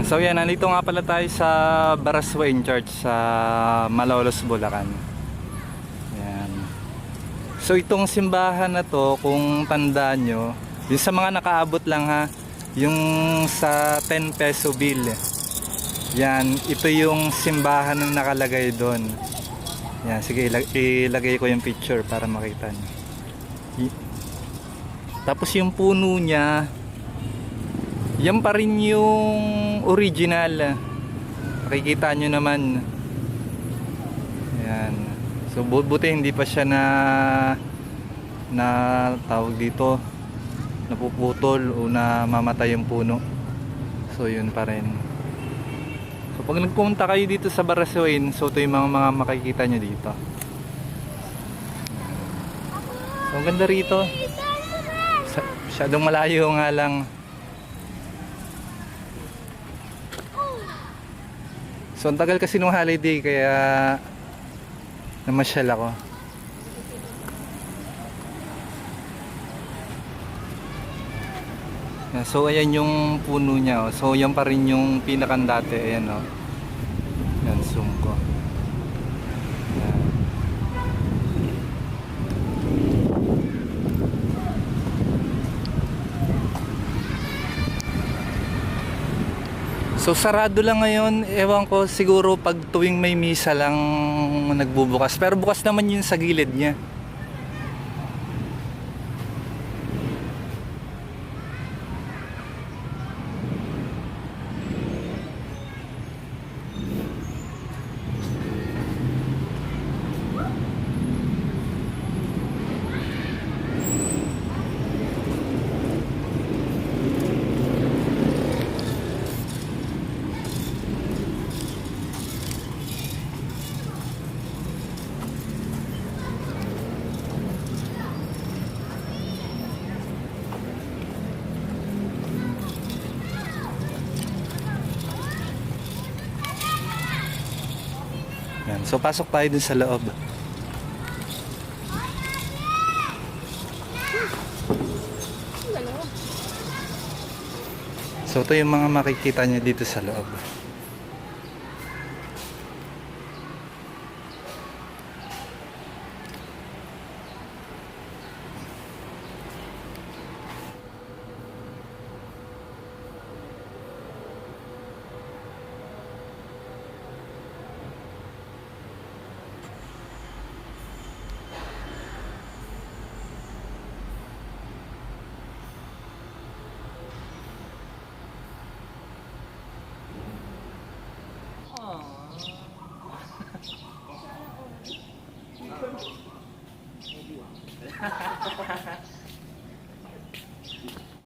Yan, So yan, nandito nga pala tayo sa Baraswain Church sa Malolos, Bulacan. Yan. So itong simbahan na to, kung tandaan nyo, yung sa mga nakaabot lang ha, yung sa 10 peso bill. Yan, ito yung simbahan na nakalagay doon. Yan, sige ilag- ilagay ko yung picture para makita nyo. Y- Tapos yung puno niya, yan pa rin yung original. Makikita nyo naman. Yan. So bu- buti hindi pa siya na na tawag dito napuputol o na mamatay yung puno. So yun pa rin. So pag nagpunta kayo dito sa Baraswain, so ito yung mga, mga makikita nyo dito. So ang ganda rito. Masyadong malayo nga lang. So ang tagal kasi nung holiday kaya namasyal ako. So ayan yung puno niya. Oh. So yan pa rin yung pinakan dati. Ayan oh. Yan zoom ko. Yan. So sarado lang ngayon, ewan ko siguro pag tuwing may misa lang nagbubukas. Pero bukas naman yun sa gilid niya. Yan. So pasok tayo dun sa loob. So ito yung mga makikita niyo dito sa loob. ハハハハ。